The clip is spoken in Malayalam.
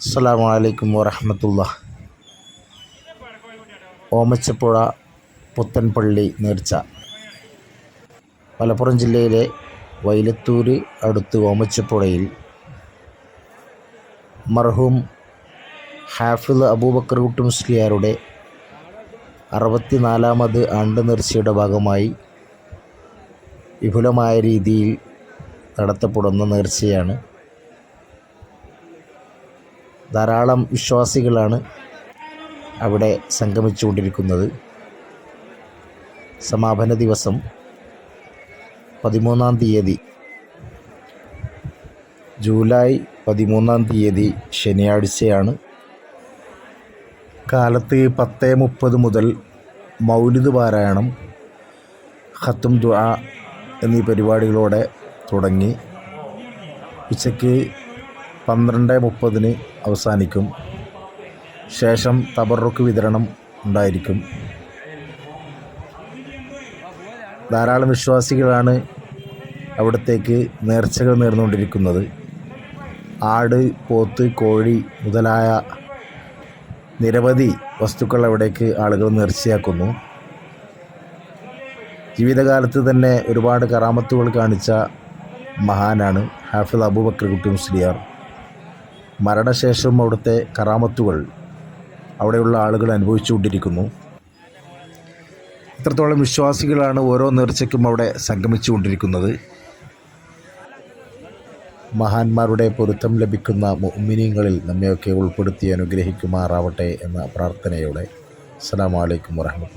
അസ്സാം വലൈക്കും വറഹമത്തുള്ള ഓമച്ചപ്പുഴ പുത്തൻപള്ളി നേർച്ച. മലപ്പുറം ജില്ലയിലെ വൈലത്തൂർ അടുത്ത് ഓമച്ചപ്പുഴയിൽ മർഹൂം ഹാഫിദ് അബൂബക്കർ കുട്ടി മുസ്ലിയാരുടെ അറുപത്തിനാലാമത് ആണ്ട് നേർച്ചയുടെ ഭാഗമായി വിപുലമായ രീതിയിൽ നടത്തപ്പെടുന്ന നേർച്ചയാണ്. ധാരാളം വിശ്വാസികളാണ് അവിടെ സംഗമിച്ചുകൊണ്ടിരിക്കുന്നത്. സമാപന ദിവസം പതിമൂന്നാം തീയതി. ജൂലൈ പതിമൂന്നാം തീയതി ശനിയാഴ്ചയാണ്. കാലത്ത് പത്ത് മുപ്പത് മുതൽ മൗലിദ് പാരായണം ഖത്തും ദുആ എന്നീ പരിപാടികളോടെ തുടങ്ങി. ഉച്ചയ്ക്ക് പന്ത്രണ്ട് മുപ്പതിന് അവസാനിക്കും. ശേഷം തബറുക്ക് വിതരണം ഉണ്ടായിരിക്കും. ധാരാളം വിശ്വാസികളാണ് അവിടത്തേക്ക് നേർച്ചകൾ നേർന്നുകൊണ്ടിരിക്കുന്നത്. ആട് പോത്ത് കോഴി മുതലായ നിരവധി വസ്തുക്കൾ അവിടേക്ക് ആളുകൾ നേർച്ചയാക്കുന്നു. ജീവിതകാലത്ത് തന്നെ ഒരുപാട് കറാമത്തുകൾ കാണിച്ച മഹാനാണ് ഹാഫിദ് അബൂബക്കർ കുട്ടി മുസ്ലിയാർ. മരണശേഷം അവിടുത്തെ കറാമത്തുകൾ അവിടെയുള്ള ആളുകൾ അനുഭവിച്ചുകൊണ്ടിരിക്കുന്നു ഇത്രത്തോളം വിശ്വാസികളാണ് ഓരോ നേർച്ചയ്ക്കും അവിടെ സംഗമിച്ചുകൊണ്ടിരിക്കുന്നത് മഹാന്മാരുടെ പൊരുത്തം ലഭിക്കുന്ന മുഅ്മിനീങ്ങളിൽ നമ്മയൊക്കെ ഉൾപ്പെടുത്തി അനുഗ്രഹിക്കുമാറാവട്ടെ എന്ന പ്രാർത്ഥനയോടെ. അസ്സലാമു അലൈക്കും വറഹ്മത്തുള്ളാഹി